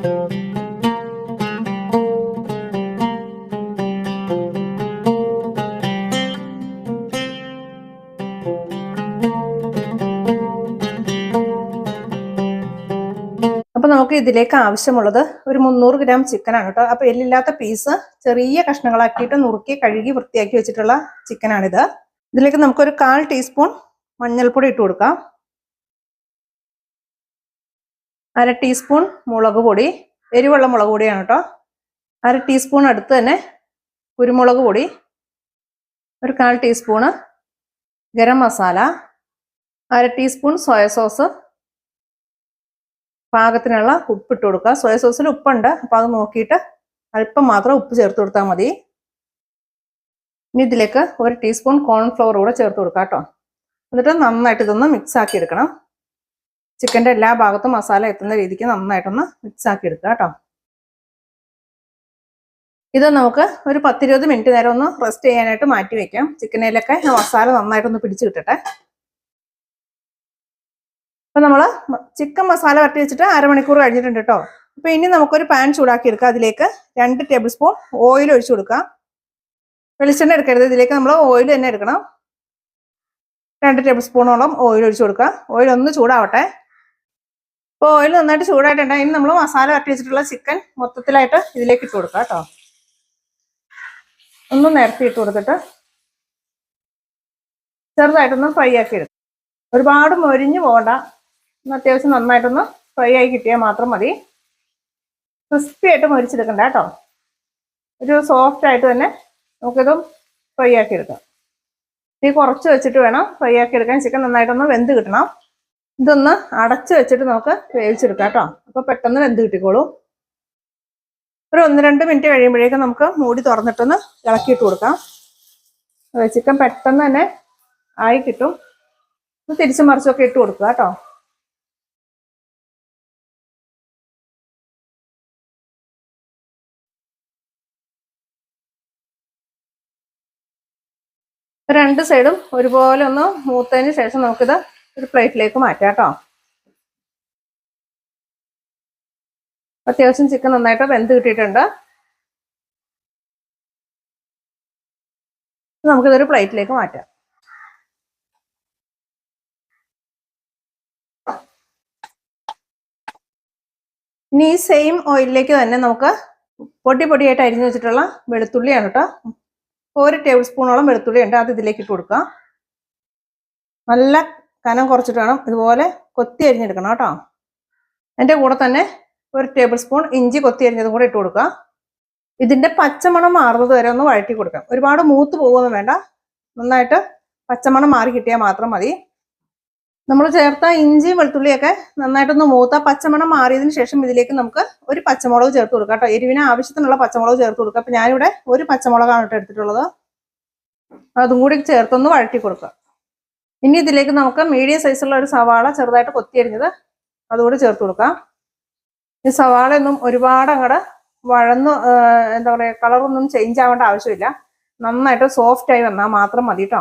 അപ്പൊ നമുക്ക് ഇതിലേക്ക് ആവശ്യമുള്ളത് ഒരു മുന്നൂറ് ഗ്രാം ചിക്കൻ ആണ് കേട്ടോ. അപ്പൊ എല്ലില്ലാത്ത പീസ് ചെറിയ കഷ്ണങ്ങളാക്കിയിട്ട് നുറുക്കി കഴുകി വൃത്തിയാക്കി വെച്ചിട്ടുള്ള ചിക്കനാണിത് ഇതിലേക്ക് നമുക്കൊരു കാൽ ടീസ്പൂൺ മഞ്ഞൾപ്പൊടി ഇട്ട് കൊടുക്കാം. അര ടീസ്പൂൺ മുളക് പൊടി എരിവുള്ള മുളക് പൊടിയാണ് കേട്ടോ അര ടീസ്പൂൺ അടുത്ത് തന്നെ കുരുമുളക് പൊടി ഒരു കാൽ ടീസ്പൂണ് ഗരം മസാല അര ടീസ്പൂൺ സോയ സോസ് പാകത്തിനുള്ള ഉപ്പ് ഇട്ട് കൊടുക്കുക സോയ സോസിൽ ഉപ്പുണ്ട്. അപ്പം അത് നോക്കിയിട്ട് അല്പം മാത്രം ഉപ്പ് ചേർത്ത് കൊടുത്താൽ മതി. ഇനി ഇതിലേക്ക് ഒരു ടീസ്പൂൺ കോൺഫ്ലവർ കൂടെ ചേർത്ത് കൊടുക്കാം കേട്ടോ എന്നിട്ട് നന്നായിട്ട് ഇതൊന്ന് മിക്സ് ആക്കി എടുക്കണം. ചിക്കന്റെ എല്ലാ ഭാഗത്തും മസാല എത്തുന്ന രീതിക്ക് നന്നായിട്ടൊന്ന് മിക്സ് ആക്കി എടുക്കുക കേട്ടോ. ഇത് നമുക്ക് ഒരു പത്തിരുപത് മിനിറ്റ് നേരം ഒന്ന് റെസ്റ്റ് ചെയ്യാനായിട്ട് മാറ്റി വെക്കാം. ചിക്കനിലൊക്കെ മസാല നന്നായിട്ടൊന്ന് പിടിച്ചു കിട്ടട്ടെ. അപ്പൊ നമ്മൾ ചിക്കൻ മസാല വരട്ടി വെച്ചിട്ട് അരമണിക്കൂർ കഴിഞ്ഞിട്ടുണ്ട് കേട്ടോ. അപ്പൊ ഇനി നമുക്കൊരു പാൻ ചൂടാക്കി എടുക്കാം. അതിലേക്ക് രണ്ട് ടേബിൾ സ്പൂൺ ഓയിൽ ഒഴിച്ചു കൊടുക്കാം. വെളിച്ചെണ്ണ എടുക്കരുത്. ഇതിലേക്ക് നമ്മൾ ഓയിൽ തന്നെ എടുക്കണം. രണ്ട് ടേബിൾ സ്പൂണോളം ഓയിൽ ഒഴിച്ചു കൊടുക്കുക ഓയിൽ ഒന്ന് ചൂടാവട്ടെ. ഇപ്പോൾ ഓയിൽ നന്നായിട്ട് ചൂടായിട്ടുണ്ട്. ഇനി നമ്മൾ മസാല വരട്ടി വെച്ചിട്ടുള്ള ചിക്കൻ മൊത്തത്തിലായിട്ട് ഇതിലേക്ക് ഇട്ട് കൊടുക്കാം കേട്ടോ. ഒന്ന് നിരത്തി ഇട്ട് കൊടുത്തിട്ട് ചെറുതായിട്ടൊന്ന് ഫ്രൈ ആക്കി എടുക്കും. ഒരുപാട് മൊരിഞ്ഞു പോകണ്ട. ഒന്ന് അത്യാവശ്യം നന്നായിട്ടൊന്ന് ഫ്രൈ ആയി കിട്ടിയാൽ മാത്രം മതി. ക്രിസ്പി ആയിട്ട് മൊരിച്ചെടുക്കണ്ട കേട്ടോ. ഒരു സോഫ്റ്റ് ആയിട്ട് തന്നെ നമുക്കിതും ഫ്രൈ ആക്കി എടുക്കാം. തീ കുറച്ച് വെച്ചിട്ട് വേണം ഫ്രൈ ആക്കി എടുക്കാൻ. ചിക്കൻ നന്നായിട്ടൊന്ന് വെന്ത് കിട്ടണം. ഇതൊന്ന് അടച്ചു വെച്ചിട്ട് നമുക്ക് വേവിച്ചെടുക്കാം കേട്ടോ. അപ്പൊ പെട്ടെന്ന് വെന്ത് കിട്ടിക്കോളൂ. ഒരു ഒന്ന് രണ്ട് മിനിറ്റ് കഴിയുമ്പോഴേക്കും നമുക്ക് മൂടി തുറന്നിട്ടൊന്ന് ഇളക്കിയിട്ട് കൊടുക്കാം. ചിക്കൻ പെട്ടെന്ന് തന്നെ ആയി കിട്ടും. തിരിച്ചും മറിച്ചൊക്കെ ഇട്ട് കൊടുക്കുക കേട്ടോ. രണ്ട് സൈഡും ഒരുപോലെ ഒന്ന് മൂത്തതിന് ശേഷം നമുക്കിത് ഒരു പ്ലേറ്റിലേക്ക് മാറ്റാം കേട്ടോ. അത്യാവശ്യം ചിക്കൻ നന്നായിട്ട് വെന്ത് കിട്ടിയിട്ടുണ്ട്. നമുക്കിതൊരു പ്ലേറ്റിലേക്ക് മാറ്റാം. ഇനി ഈ സെയിം ഓയിലിലേക്ക് തന്നെ നമുക്ക് പൊടി പൊടിയായിട്ട് അരിഞ്ഞു വെച്ചിട്ടുള്ള വെളുത്തുള്ളിയാണ് കേട്ടോ. ഒരു ടേബിൾ സ്പൂണോളം വെളുത്തുള്ളി ഉണ്ട് അത് ഇതിലേക്ക് ഇട്ട് കൊടുക്കുക നല്ല കനം കുറച്ചിട്ട് വേണം ഇതുപോലെ കൊത്തി അരിഞ്ഞെടുക്കണം കേട്ടോ. എന്റെ കൂടെ തന്നെ ഒരു ടേബിൾ സ്പൂൺ ഇഞ്ചി കൊത്തി അരിഞ്ഞതും കൂടെ ഇട്ട് കൊടുക്കുക. ഇതിന്റെ പച്ചമണം മാറുന്നത് വരെ ഒന്ന് വഴറ്റി കൊടുക്കാം. ഒരുപാട് മൂത്ത് പോകുമെന്ന് വേണ്ട. നന്നായിട്ട് പച്ചമണം മാറി കിട്ടിയാൽ മാത്രം മതി. നമ്മൾ ചേർത്ത ഇഞ്ചിയും വെളുത്തുള്ളിയൊക്കെ നന്നായിട്ടൊന്ന് മൂത്ത പച്ചമണം മാറിയതിന് ശേഷം ഇതിലേക്ക് നമുക്ക് ഒരു പച്ചമുളക് ചേർത്ത് കൊടുക്കാം കേട്ടോ. എരിവിന് ആവശ്യത്തിനുള്ള പച്ചമുളക് ചേർത്ത് കൊടുക്കുക അപ്പം ഞാനിവിടെ ഒരു പച്ചമുളകാണ് കേട്ടോ എടുത്തിട്ടുള്ളത്. അതും കൂടി ചേർത്തൊന്ന് വഴറ്റി കൊടുക്കുക. ഇനി ഇതിലേക്ക് നമുക്ക് മീഡിയം സൈസുള്ള ഒരു സവാള ചെറുതായിട്ട് കൊത്തിയരിഞ്ഞത് അതുകൂടി ചേർത്ത് കൊടുക്കാം. ഈ സവാള ഒന്നും ഒരുപാട് അങ്ങടെ വഴന്ന് എന്താ പറയുക കളറൊന്നും ചേഞ്ച് ആവേണ്ട ആവശ്യമില്ല. നന്നായിട്ട് സോഫ്റ്റ് ആയി വന്നാൽ മാത്രം മതി കേട്ടോ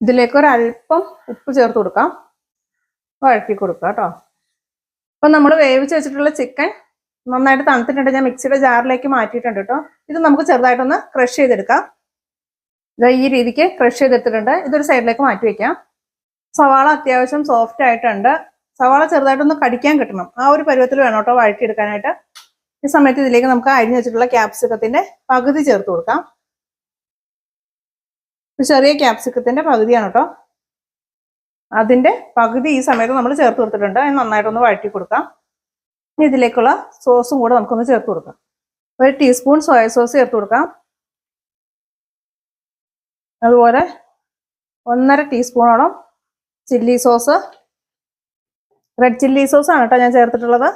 ഇതിലേക്ക് ഒരു അല്പം ഉപ്പ് ചേർത്ത് കൊടുക്കാം. വഴക്കി കൊടുക്കുക കേട്ടോ അപ്പൊ നമ്മൾ വേവിച്ച് വെച്ചിട്ടുള്ള ചിക്കൻ നന്നായിട്ട് തണുത്തിട്ടുണ്ട്. ഞാൻ മിക്സിയുടെ ജാറിലേക്ക് മാറ്റിയിട്ടുണ്ട് കേട്ടോ ഇത് നമുക്ക് ചെറുതായിട്ടൊന്ന് ക്രഷ് ചെയ്തെടുക്കാം. ഈ രീതിക്ക് ക്രഷ് ചെയ്തെടുത്തിട്ടുണ്ട്. ഇതൊരു സൈഡിലേക്ക് മാറ്റി വെക്കാം. സവാള അത്യാവശ്യം സോഫ്റ്റ് ആയിട്ടുണ്ട്. സവാള ചെറുതായിട്ടൊന്ന് കടിക്കാൻ കിട്ടണം. ആ ഒരു പരുവത്തിൽ വേണം കേട്ടോ വഴറ്റിയെടുക്കാനായിട്ട്. ഈ സമയത്ത് ഇതിലേക്ക് നമുക്ക് അരിഞ്ഞു വെച്ചിട്ടുള്ള ക്യാപ്സിക്കത്തിന്റെ പകുതി ചേർത്ത് കൊടുക്കാം. ചെറിയ ക്യാപ്സിക്കത്തിന്റെ പകുതിയാണ് കേട്ടോ അതിന്റെ പകുതി ഈ സമയത്ത് നമ്മൾ ചേർത്ത് കൊടുത്തിട്ടുണ്ട്. അത് നന്നായിട്ടൊന്ന് വഴറ്റി കൊടുക്കാം ഇനി ഇതിലേക്കുള്ള സോസും കൂടെ നമുക്കൊന്ന് ചേർത്ത് കൊടുക്കാം. ഒരു ടീസ്പൂൺ സോയ സോസ് ചേർത്ത് കൊടുക്കാം. അതുപോലെ ഒന്നര ടീസ്പൂണോളം chilli sauce. Red chilli sauce ആണ് കേട്ടോ ഞാൻ ചേർത്തിട്ടുള്ളത്.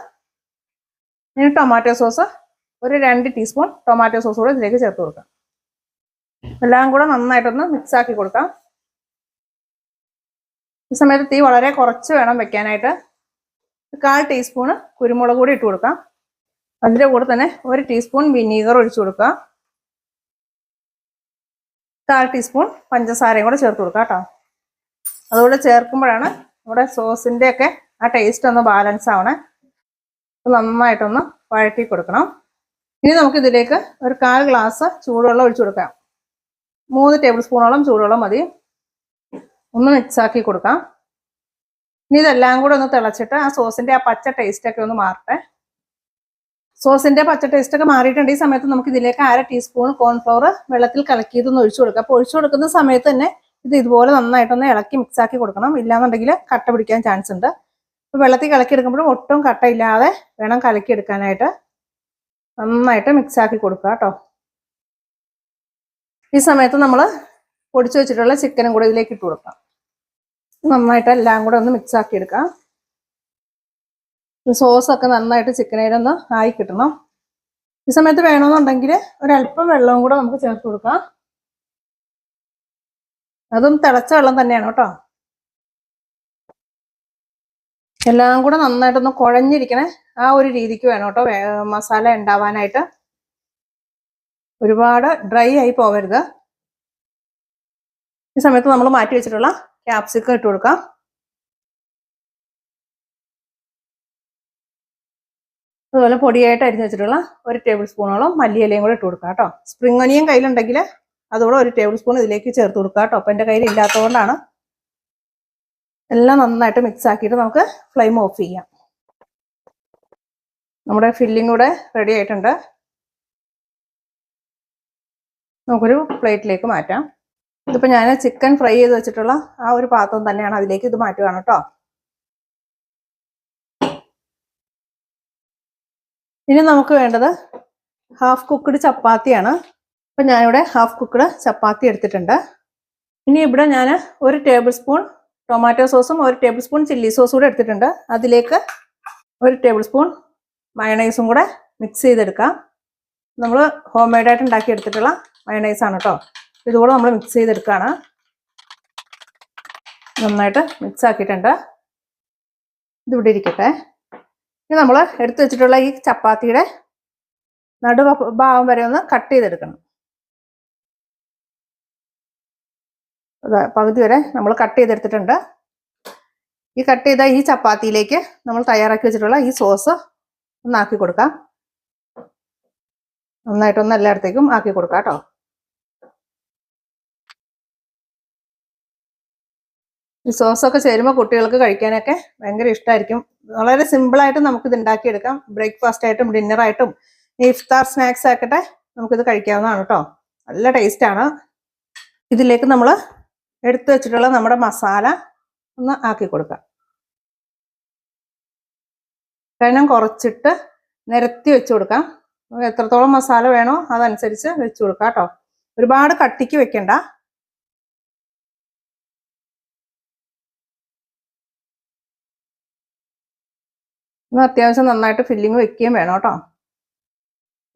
ഇനി ടൊമാറ്റോ സോസ് ഒരു രണ്ട് ടീസ്പൂൺ ടൊമാറ്റോ സോസ് കൂടെ ഇതിലേക്ക് ചേർത്ത് കൊടുക്കാം. എല്ലാം കൂടെ നന്നായിട്ടൊന്ന് മിക്സ് ആക്കി കൊടുക്കാം. ഈ സമയത്ത് തീ വളരെ കുറച്ച് വേണം വെക്കാനായിട്ട്. കാൽ ടീസ്പൂണ് കുരുമുളക് കൂടി ഇട്ട് കൊടുക്കാം. അതിന്റെ കൂടെ തന്നെ ഒരു ടീസ്പൂൺ വിനീഗർ ഒഴിച്ചു കൊടുക്കുക കാൽ ടീസ്പൂൺ പഞ്ചസാരയും കൂടെ ചേർത്ത് കൊടുക്കാം കേട്ടോ. അതുകൂടെ ചേർക്കുമ്പോഴാണ് നമ്മുടെ സോസിന്റെ ഒക്കെ ആ ടേസ്റ്റ് ഒന്ന് ബാലൻസ് ആവണേ. നന്നായിട്ടൊന്ന് വഴറ്റി കൊടുക്കണം. ഇനി നമുക്ക് ഇതിലേക്ക് ഒരു കാൽ ഗ്ലാസ് ചൂടുവെള്ളം ഒഴിച്ചു കൊടുക്കാം. മൂന്ന് ടേബിൾ സ്പൂണോളം ചൂടുവെള്ളം മതി. ഒന്ന് മിക്സ് ആക്കി കൊടുക്കാം. ഇനി ഇതെല്ലാം കൂടെ ഒന്ന് തിളച്ചിട്ട് ആ സോസിന്റെ ആ പച്ച ടേസ്റ്റ് ഒക്കെ ഒന്ന് മാറട്ടെ. സോസിന്റെ പച്ച ടേസ്റ്റ് ഒക്കെ മാറിയിട്ടുണ്ട്. ഈ സമയത്ത് നമുക്ക് ഇതിലേക്ക് അര ടീസ്പൂൺ കോൺഫ്ലവർ വെള്ളത്തിൽ കലക്കിയതൊന്ന് ഒഴിച്ചു കൊടുക്കാം. അപ്പോൾ ഒഴിച്ചു കൊടുക്കുന്ന സമയത്ത് തന്നെ ഇത് ഇതുപോലെ നന്നായിട്ടൊന്ന് ഇളക്കി മിക്സ് ആക്കി കൊടുക്കണം. ഇല്ലാന്നുണ്ടെങ്കിൽ കട്ട പിടിക്കാൻ ചാൻസ് ഉണ്ട്. അപ്പോൾ വെള്ളത്തിൽ കലക്കി എടുക്കുമ്പോഴും ഒട്ടും കട്ടയില്ലാതെ വേണം കലക്കി എടുക്കാനായിട്ട് നന്നായിട്ട് മിക്സ് ആക്കി കൊടുക്കുക കേട്ടോ. ഈ സമയത്ത് നമ്മൾ പൊടിച്ചു വെച്ചിട്ടുള്ള ചിക്കനും കൂടെ ഇതിലേക്ക് ഇട്ട് കൊടുക്കാം. നന്നായിട്ട് എല്ലാം കൂടെ ഒന്ന് മിക്സ് ആക്കി എടുക്കാം. സോസൊക്കെ നന്നായിട്ട് ചിക്കനയിലൊന്ന് ആയി കിട്ടണം. ഈ സമയത്ത് വേണമെന്നുണ്ടെങ്കിൽ ഒരല്പം വെള്ളവും കൂടെ നമുക്ക് ചേർത്ത് കൊടുക്കാം. അതും തിളച്ച വെള്ളം തന്നെയാണ് കേട്ടോ. എല്ലാം കൂടെ നന്നായിട്ടൊന്ന് കുഴഞ്ഞിരിക്കണേ. ആ ഒരു രീതിക്ക് വേണം കേട്ടോ മസാല ഉണ്ടാവാനായിട്ട്. ഒരുപാട് ഡ്രൈ ആയി പോകരുത് ഈ സമയത്ത് നമ്മൾ മാറ്റി വെച്ചിട്ടുള്ള ക്യാപ്സിക്കം ഇട്ട് കൊടുക്കാം. അതുപോലെ പൊടിയായിട്ട് അരിഞ്ഞ് വെച്ചിട്ടുള്ള ഒരു ടേബിൾ സ്പൂണോളം മല്ലിയിലയും കൂടെ ഇട്ട് കൊടുക്കാം കേട്ടോ. സ്പ്രിംഗ് ഒനിയൻ കയ്യിലുണ്ടെങ്കിൽ അതുകൂടെ ഒരു ടേബിൾ സ്പൂൺ ഇതിലേക്ക് ചേർത്ത് കൊടുക്കുക കേട്ടോ. അപ്പം എന്റെ കയ്യിൽ ഇല്ലാത്തതുകൊണ്ടാണ് എല്ലാം നന്നായിട്ട് മിക്സ് ആക്കിയിട്ട് നമുക്ക് ഫ്ലെയിം ഓഫ് ചെയ്യാം. നമ്മുടെ ഫില്ലിംഗ് കൂടെ റെഡി ആയിട്ടുണ്ട്. നമുക്കൊരു പ്ലേറ്റിലേക്ക് മാറ്റാം. ഇതിപ്പോൾ ഞാൻ ചിക്കൻ ഫ്രൈ ചെയ്ത് വെച്ചിട്ടുള്ള ആ ഒരു പാത്രം തന്നെയാണ് അതിലേക്ക് ഇത് മാറ്റുകയാണ് കേട്ടോ. ഇനി നമുക്ക് വേണ്ടത് ഹാഫ് കുക്ക്ഡ് ചപ്പാത്തിയാണ്. അപ്പം ഞാനിവിടെ ഹാഫ് കുക്ക്ഡ് ചപ്പാത്തി എടുത്തിട്ടുണ്ട്. ഇനി ഇവിടെ ഞാൻ ഒരു ടേബിൾ സ്പൂൺ ടൊമാറ്റോ സോസും ഒരു ടേബിൾ സ്പൂൺ ചില്ലി സോസും കൂടെ എടുത്തിട്ടുണ്ട്. അതിലേക്ക് ഒരു ടേബിൾ സ്പൂൺ മയണൈസും കൂടെ മിക്സ് ചെയ്തെടുക്കാം. നമ്മൾ ഹോം മെയ്ഡായിട്ട് ഉണ്ടാക്കി എടുത്തിട്ടുള്ള മയണൈസാണ് കേട്ടോ ഇതുകൂടെ നമ്മൾ മിക്സ് ചെയ്തെടുക്കുകയാണ് നന്നായിട്ട് മിക്സ് ആക്കിയിട്ടുണ്ട്. ഇതിവിടെ ഇരിക്കട്ടെ. ഇനി നമ്മൾ എടുത്തു വെച്ചിട്ടുള്ള ഈ ചപ്പാത്തിയുടെ നടുവ ഭാഗം വരെ ഒന്ന് കട്ട് ചെയ്തെടുക്കണം. പകുതി വരെ നമ്മൾ കട്ട് ചെയ്തെടുത്തിട്ടുണ്ട്. ഈ കട്ട് ചെയ്ത ഈ ചപ്പാത്തിയിലേക്ക് നമ്മൾ തയ്യാറാക്കി വെച്ചിട്ടുള്ള ഈ സോസ് ഒന്നാക്കി കൊടുക്കാം. നന്നായിട്ടൊന്ന് എല്ലായിടത്തേക്കും ആക്കി കൊടുക്കാം കേട്ടോ. ഈ സോസൊക്കെ ചേരുമ്പോൾ കുട്ടികൾക്ക് കഴിക്കാനൊക്കെ ഭയങ്കര ഇഷ്ടമായിരിക്കും വളരെ സിമ്പിളായിട്ട് നമുക്കിത് ഉണ്ടാക്കിയെടുക്കാം. ബ്രേക്ക്ഫാസ്റ്റ് ആയിട്ടും ഡിന്നറായിട്ടും ഇഫ്താർ സ്നാക്സ് ആക്കട്ടെ നമുക്കിത് കഴിക്കാവുന്നതാണ് കേട്ടോ. നല്ല ടേസ്റ്റാണ് ഇതിലേക്ക് നമ്മൾ എടുത്തു വെച്ചിട്ടുള്ള നമ്മുടെ മസാല ഒന്ന് ആക്കി കൊടുക്കാം. കനം കുറച്ചിട്ട് നിരത്തി വെച്ച് കൊടുക്കാം. എത്രത്തോളം മസാല വേണോ അതനുസരിച്ച് വെച്ച് കൊടുക്കാം കേട്ടോ. ഒരുപാട് കട്ടിക്ക് വെക്കണ്ട. ഒന്ന് അത്യാവശ്യം നന്നായിട്ട് ഫില്ലിങ് വെക്കുകയും വേണം കേട്ടോ.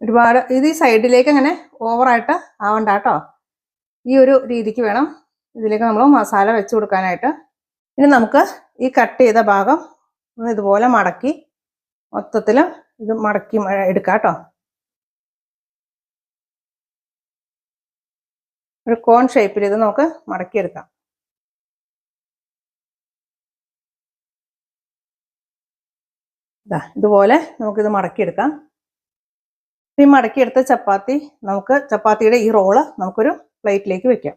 ഒരുപാട് ഇത് ഈ സൈഡിലേക്ക് അങ്ങനെ ഓവറായിട്ട് ആവണ്ട കേട്ടോ. ഈ ഒരു രീതിക്ക് വേണം. ഇതിലേക്ക് നമ്മൾ മസാല വെച്ച് കൊടുക്കാനായിട്ട്. ഇനി നമുക്ക് ഈ കട്ട് ചെയ്ത ഭാഗം ഒന്ന് ഇതുപോലെ മടക്കി മൊത്തത്തിൽ ഇത് മടക്കി എടുക്കാം കേട്ടോ ഒരു കോൺ ഷേപ്പിൽ ഇത് നമുക്ക് മടക്കിയെടുക്കാം. ഇതാ ഇതുപോലെ നമുക്കിത് മടക്കിയെടുക്കാം. ഈ മടക്കിയെടുത്ത ചപ്പാത്തി നമുക്ക് ചപ്പാത്തിയുടെ ഈ റോൾ നമുക്കൊരു പ്ലേറ്റിലേക്ക് വെക്കാം.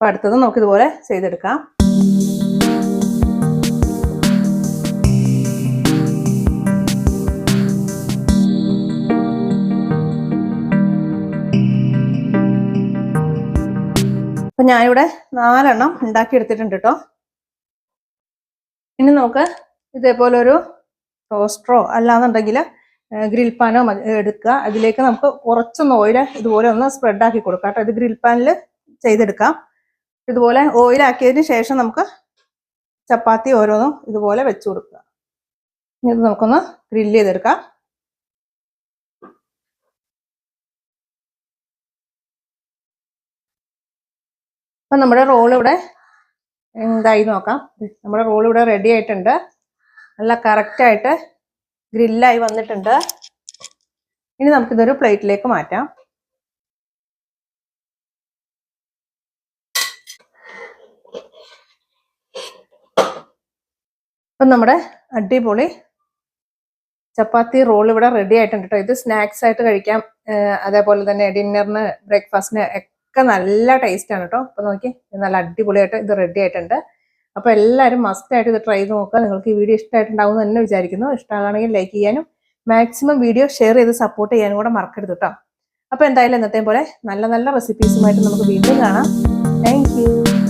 അപ്പൊ അടുത്തത് നമുക്ക് ഇതുപോലെ ചെയ്തെടുക്കാം. അപ്പൊ ഞാനിവിടെ നാലെണ്ണം ഉണ്ടാക്കി എടുത്തിട്ടുണ്ട് കേട്ടോ. ഇനി നമുക്ക് ഇതേപോലെ ഒരു ടോസ്റ്ററോ അല്ലാന്നുണ്ടെങ്കിൽ ഗ്രിൽ പാനോ എടുക്കുക. അതിലേക്ക് നമുക്ക് കുറച്ചൊന്ന് ഓയിൽ ഇതുപോലെ ഒന്ന് സ്പ്രെഡ് ആക്കി കൊടുക്കാം കേട്ടോ. ഇത് ഗ്രിൽ പാനിൽ ചെയ്തെടുക്കാം. ഇതുപോലെ ഓയിൽ ആക്കിയതിന് ശേഷം നമുക്ക് ചപ്പാത്തി ഓരോന്നും ഇതുപോലെ വെച്ചു കൊടുക്കുക. ഇനി ഇത് നമുക്കൊന്ന് ഗ്രില്ല് ചെയ്തെടുക്കാം. അപ്പം നമ്മുടെ റോൾ ഇവിടെ എന്തായി നോക്കാം. നമ്മുടെ റോൾ ഇവിടെ റെഡി ആയിട്ടുണ്ട്. നല്ല കറക്റ്റായിട്ട് ഗ്രില്ലായി വന്നിട്ടുണ്ട്. ഇനി നമുക്കിതൊരു പ്ലേറ്റിലേക്ക് മാറ്റാം. അപ്പം നമ്മുടെ അടിപൊളി ചപ്പാത്തി റോൾ ഇവിടെ റെഡി ആയിട്ടുണ്ട് കേട്ടോ ഇത് സ്നാക്സ് ആയിട്ട് കഴിക്കാം. അതേപോലെ തന്നെ ഡിന്നറിന് ബ്രേക്ക്ഫാസ്റ്റിന് ഒക്കെ നല്ല ടേസ്റ്റ് ആണ് കേട്ടോ അപ്പം നോക്കി നല്ല അടിപൊളിയായിട്ട് ഇത് റെഡി ആയിട്ടുണ്ട്. അപ്പം എല്ലാവരും മസ്റ്റ് ആയിട്ട് ഇത് ട്രൈ ചെയ്ത് നോക്കുക. നിങ്ങൾക്ക് ഈ വീഡിയോ ഇഷ്ടമായിട്ടുണ്ടാവും തന്നെ വിചാരിക്കുന്നു. ഇഷ്ടമാണെങ്കിൽ ലൈക്ക് ചെയ്യാനും മാക്സിമം വീഡിയോ ഷെയർ ചെയ്ത് സപ്പോർട്ട് ചെയ്യാനും കൂടെ മറക്കരുത് കേട്ടോ അപ്പോൾ എന്തായാലും ഇന്നത്തെ പോലെ നല്ല നല്ല റെസിപ്പീസുമായിട്ട് നമുക്ക് വീണ്ടും കാണാം. താങ്ക്